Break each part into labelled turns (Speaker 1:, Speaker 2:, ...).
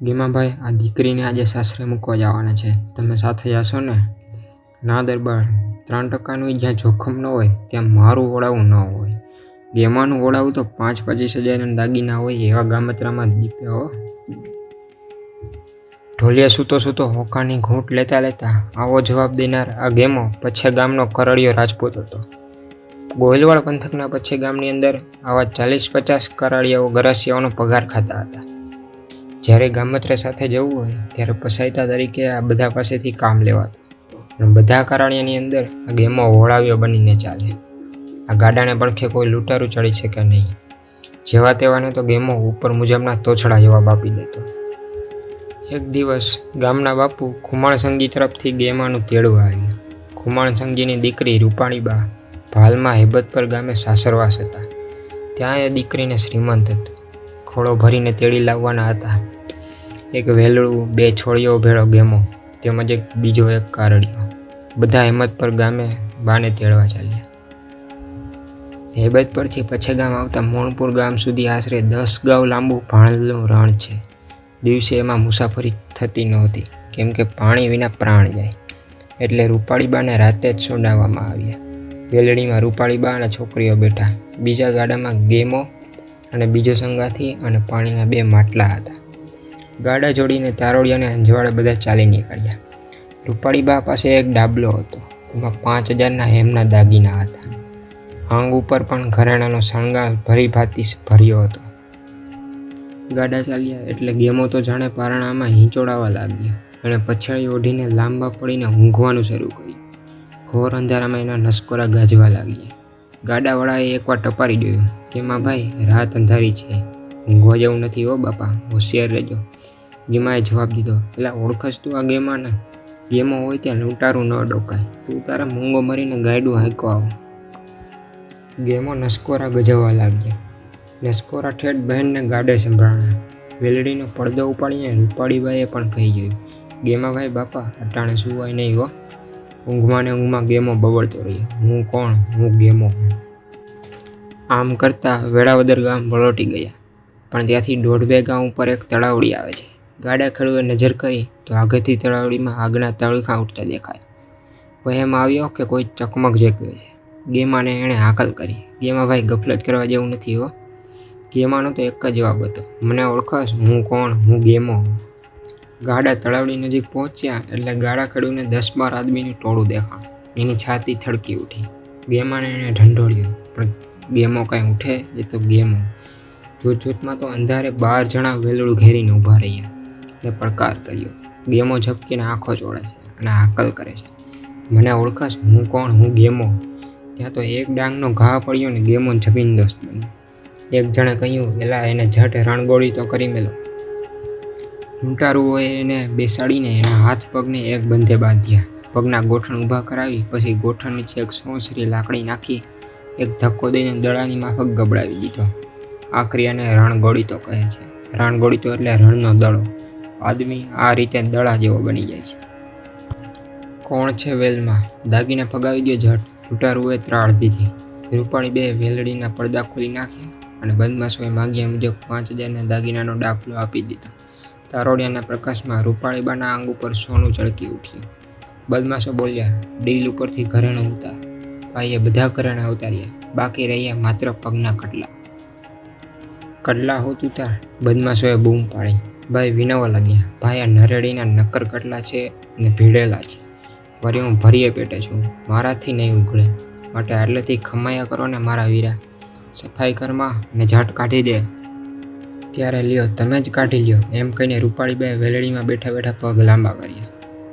Speaker 1: ગીમાભાઈ, આ દીકરીને આજે સાસરે મૂકવા જવાના છે. તમે સાથે જશો ને? ના દરબાર, ત્રણ ટકાનું જ્યાં જોખમ ન હોય, ત્યાં મારું ઓળાવું ન હોય. ગેમાનું ઓળાવું તો પાંચ પચીસ હજારના દાગીના હોય એવા ગામત્રામાં દીપ્યો ઢોલિયા સૂતો સૂતો હોકાની ઘૂંટ લેતા લેતા આવો જવાબ દેનાર આ ગેમો પછી ગામનો કરડિયો રાજપૂત હતો. ગોહિલવાડ પંથકના પછી ગામની અંદર આવા ચાલીસ પચાસ કરાડિયાઓ ગરાસિયાઓનો પગાર ખાતા હતા. જ્યારે ગામત્રે સાથે જવું હોય, ત્યારે પસાયતા તરીકે આ બધા પાસેથી કામ લેવાતું. બધા કારણ્યાની અંદર આ ગેમો હોળાવ્યો બનીને ચાલે. આ ગાડાને પડખે કોઈ લૂંટારું ચડી શકે નહીં. જેવા તેવાને તો ગેમો ઉપર મુજબના તોછડા જવાબ આપી દેતો. એક દિવસ ગામના બાપુ ખુમાણ સંગી તરફથી ગેમાનું તેડવા આવ્યું. ખુમાણ સંગીની દીકરી રૂપાણીબા ભાલમાં હેબતપર ગામે સાસરવાસ હતા. ત્યાં એ દીકરીને શ્રીમંત હતું. ખોળો ભરીને તેડી લાવવાના હતા. એક વેલડું, બે છોડીઓ ભેળો ગેમો, તેમજ એક બીજો એક કારડિયો બધા હેમતપર ગામે બાને તેડવા ચાલ્યા. હેબત પરથી પછે ગામ આવતા મોણપુર ગામ સુધી આશરે દસ ગાઉ લાંબુ ભાણનું રણ છે. દિવસે એમાં મુસાફરી થતી નહોતી, કેમ કે પાણી વિના પ્રાણ જાય. એટલે રૂપાળીબાને રાતે જ છોડાવવામાં આવ્યા. વેલડીમાં રૂપાળીબા અને છોકરીઓ બેઠા. બીજા ગાડામાં ગેમો અને બીજો સંગાથી અને પાણીના બે માટલા હતા. ગાડા જોડીને તારોડિયાને અંજવાડે બધા ચાલી નીકળ્યા. રૂપાળીબા પાસે એક ડાબલો હતો. એમાં પાંચ હજારના હેમના દાગીના હતા. આંગ ઉપર પણ ઘરેણાનો શણગાર ભરી ભાતી ભર્યો હતો. ગાડા ચાલ્યા એટલે ગેમો તો જાણે પારણામાં હિંચોડાવા લાગ્યા અને પછાડી ઓઢીને લાંબા પડીને ઊંઘવાનું શરૂ કર્યું. ઘોર અંધારામાં એના નસકોરા ગાજવા લાગ્યા. ગાડાવાળાએ એકવાર ટપારી જોયું કે, માં ભાઈ, રાત અંધારી છે. ઊંઘવા જેવું નથી હો બાપા, હોશિયાર રહેજો. ગેમાએ જવાબ દીધો. એટલે ઓળખસ તું આ ગેમાને? ગેમો હોય ત્યાં લૂંટારું ન ડોકાય. તું તારા મૂંગો મરીને ગાયડું હાંકો આવ. ગેમો નસકોરા ગજવવા લાગ્યા. નસકોરા ઠેઠ બહેનને ગાડે સંભળાણા વેલડીનો પડદો ઉપાડીને રૂપાળીબાઈએ પણ કહી ગયું ગેમાભાઈ બાપા, અટાણે સુવાય નહીં હો? ઊંઘમાં ને ઊંઘમાં ગેમો બબડતો રહ્યો. હું કોણ? હું ગેમો આમ કરતાં વેળાવદર ગામ વળોટી ગયા. પણ ત્યાંથી દોઢ બે ગામ ઉપર એક તળાવડી આવે છે. ગાડા ખેડૂએ નજર કરી, તો આગળથી તળાવડીમાં આગના તળખા ઉઠતા દેખાય. વહેમ આવ્યો કે કોઈ ચકમક જેકવે છે. ગેમાને એણે હાકલ કરી. ગેમા ભાઈ ગફલત કરવા જેવું નથી હો. ગેમાનો તો એક જ જવાબ હતો. મને ઓળખાશ હું કોણ, હું ગેમો ગાડા તળાવડી નજીક પહોંચ્યા એટલે ગાડા ખેડૂને દસ બાર આદમીનું ટોળું દેખાણ. એની છાતી થડકી ઉઠી. ગેમાને એણે ઢંઢોળ્યો, પણ ગેમો કાંઈ ઉઠે? એ તો ગેમો. જોત જોતમાં તો અંધારે બાર જણા વેલડું ઘેરીને ઊભા રહ્યા. ને પડકાર કર્યો. ગેમો ઝપકીને આંખો જોડે છે અને હાકલ કરે છે. મને ઓળખાશ હું કોણ, હું ગેમો. ત્યાં તો એક ડાંગનો ઘા પડ્યો ને ગેમો જબીનદોસ્ત બન્યો. એક જણે કહ્યું પેલા એને ઝટ રણગોળી તો કરી મેલો. લૂંટારુઓએ એને બેસાડીને એના હાથ પગને એક બંધે બાંધ્યા. પગના ગોઠણ ઊભા કરાવી, પછી ગોઠણ નીચે એક સોંસરી લાકડી નાખી, એક ધક્કો દઈને દડાની માફક ગબડાવી દીધો. આ ક્રિયાને રણગોળી તો કહે છે. રણગોળી તો એટલે રણનો દડો. આદમી આ રીતે દડા જેવો બની જાય છે. કોણ છે વેલમાં? દાગીને ફગાવી દો ઝટ લૂંટારુએ ત્રાળ દીધી. રૂપાણી બે વેલડીના પડદા ખોલી નાખ્યા અને બદમાશોએ માગ્યા મુજબ પાંચ હજારના દાગીનાનો દાખલો આપી દીધો. તારોડિયાના પ્રકાશમાં રૂપાળીબાના આંગ ઉપર સોનું ચળકી ઉઠ્યું. બદમાશો બોલ્યા, ડીલ ઉપરથી ઘરેણું ઉતાર. ભાઈએ બધા ઘરેણા ઉતાર્યા. બાકી રહ્યા માત્ર પગના કડલા કડલા હોત ઉતાર બદમાશોએ બૂમ પાડી. ભાઈ વિનવવા લાગ્યા. ભાઈ, આ નરેડીના નક્કર કટલા છે અને ભીડેલા છે. વળી હું ભરીએ પેટે છું. મારાથી નહીં ઉઘડે. માટે આટલેથી ખમાયા કરો ને મારા વીરા. સફાઈ કરમાં ને ઝાટ કાઢી દે. ત્યારે લ્યો, તમે જ કાઢી લ્યો. એમ કહીને રૂપાળીબાઈ વેલડીમાં બેઠા બેઠા પગ લાંબા કર્યા.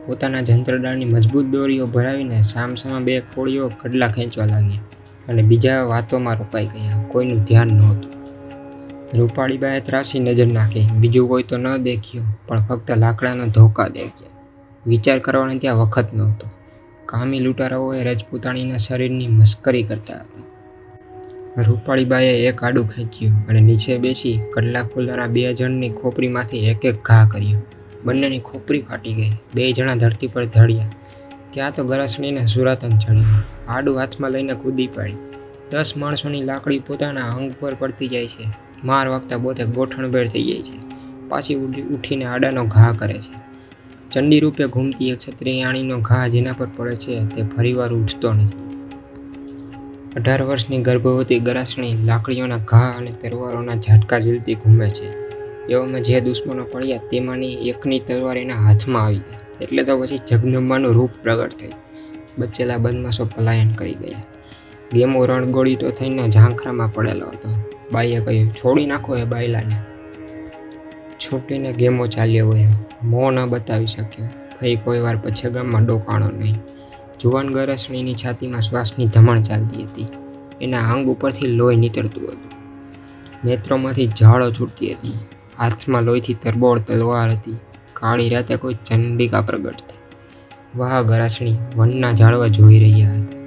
Speaker 1: પોતાના જંત્રડાળની મજબૂત દોરીઓ ભરાવીને સામસામા બે કોળીઓ કડલા ખેંચવા લાગ્યા અને બીજા વાતોમાં રોકાઈ ગયા. કોઈનું ધ્યાન નહોતું. રૂપાળીબાએ ત્રાસી નજર નાખી. બીજું કોઈ તો ન દેખ્યું, પણ ફક્ત લાકડાના ધોકા દેખ્યા. વિચાર કરવાનો ત્યાં વખત નહોતો. કામી લૂંટારાઓએ રજપૂતાણીના શરીરની મસ્કરી કરતા હતા. રૂપાળીબાએ એક આડું ખેંચ્યું અને નીચે બેસી કડલા ખુલ્લાના બે જણની ખોપરીમાંથી એક એક ઘા કર્યો. બંનેની ખોપરી ફાટી ગઈ. બે જણા ધરતી પર ધડ્યા. ત્યાં તો ગરસણીને સુરાતન ચડ્યું. આડું હાથમાં લઈને કૂદી પાડી. દસ માણસોની લાકડી પોતાના અંગ પર પડતી જાય છે. માર વાગતા પોતે ગોઠણભેર થઈ જાય છે. પાછી ઉઠી- ઉઠીને આડાનો ઘા કરે છે. ચંડી રૂપે ઘૂમતી એક છત્રીયાણીનો ઘા જેના પર પડે છે તે ફરીવાર ઉઠતો નથી. અઢાર વર્ષની ગર્ભવતી ગરાસણી લાકડીઓના ઘા અને તલવારોના ઝાટકા ઝીલતી ઘૂમે છે. એવામાં જે દુશ્મનો પડ્યા તેમાંની એકની તલવાર એના હાથમાં આવી એટલે તો પછી જગદંબાનું રૂપ પ્રગટ થયું. બચેલા બદમાશો પલાયન કરી ગયા. ગેમો રણગોળી તો થઈને ઝાંખરામાં પડેલો હતો. બાઈએ કહ્યું, છોડી નાખો એ બાયલાને. છૂટીને ગેમો ચાલ્યો ગયો મોં ન બતાવી શક્યો. ફરી કોઈ વાર પછી ગામમાં ડોકાણો નહીં. જુવાન ગરસણીની છાતીમાં શ્વાસની ધમણ ચાલતી હતી. એના અંગ ઉપરથી લોહી નીતરતું હતું. નેત્રોમાંથી ઝાડો છૂટતી હતી. હાથમાં લોહીથી તરબોળ તલવાર હતી. કાળી રાતે કોઈ ચંડિકા પ્રગટ થઈ. વાહ, ગરાસણી, વનના ઝાડવા જોઈ રહ્યા હતા.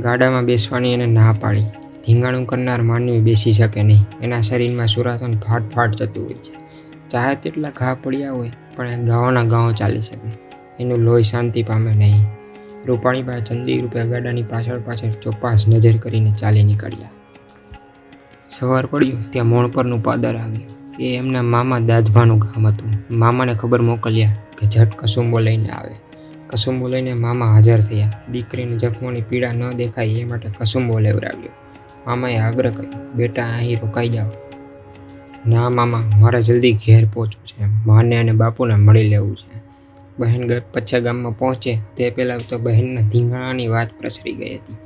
Speaker 1: ગાડામાં બેસવાની એને ના પાડી. ધીંગાણું કરનાર માનવી બેસી શકે નહીં. એના શરીરમાં સુરાસન ફાટ ફાટ જતું હોય છે. ચાહે તેટલા ઘા પડ્યા હોય, પણ એ ગાવાના ગાઓ ચાલી શકે. એનું લોહી શાંતિ પામે નહીં. રૂપાણીબા ચંદી રૂપે ગાડાની પાછળ પાછળ ચોપાસ નજર કરીને ચાલી નીકળ્યા. સવાર પડ્યું, ત્યાં મોણ પરનું પાદર આવ્યું. એ એમના મામા દાદભાનું ગામ હતું. મામાને ખબર મોકલ્યા કે ઝટ કસુંબો લઈને આવે. કસુંબો લઈને મામા હાજર થયા. દીકરીની જખમોની પીડા ન દેખાય એ માટે કસુંબો લેવડાવ્યો. મામાએ આગ્રહ કર્યો, બેટા, અહીં રોકાઈ જાઓ. ના, મામા, મારે જલ્દી ઘેર પહોંચવું છે. માને અને બાપુને મળી લેવું છે. બહેન પચ્છા ગામમાં પહોંચે, તે પહેલાં તો બહેનના ધીંગાણાની વાત પ્રસરી ગઈ હતી.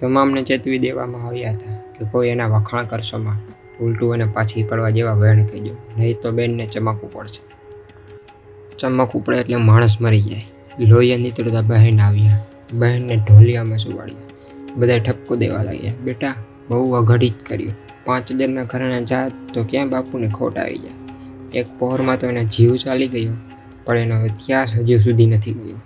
Speaker 1: તમામને ચેતવી દેવામાં આવ્યા હતા કે કોઈ એના વખાણ કરશો માં. ઉલટું અને પાછી પડવા જેવા વહેણ કહેજો, નહીં તો બેનને ચમકવું પડશે. ચમકવું પડે એટલે માણસ મરી જાય. લોહીએ નીતરતા બહેન આવ્યા. બહેનને ઢોલિયામાં સુવાડ્યા. બધા ઠપકો દેવા લાગ્યા. બેટા બહુ અઘડી જ કર્યું. પાંચ હજારના ઘરના જાત તો ક્યાં બાપુને ખોટ આવી જાય? એક પહોરમાં તો એનો જીવ ચાલી ગયો, પણ એનો ઇતિહાસ હજુ સુધી નથી ગયો.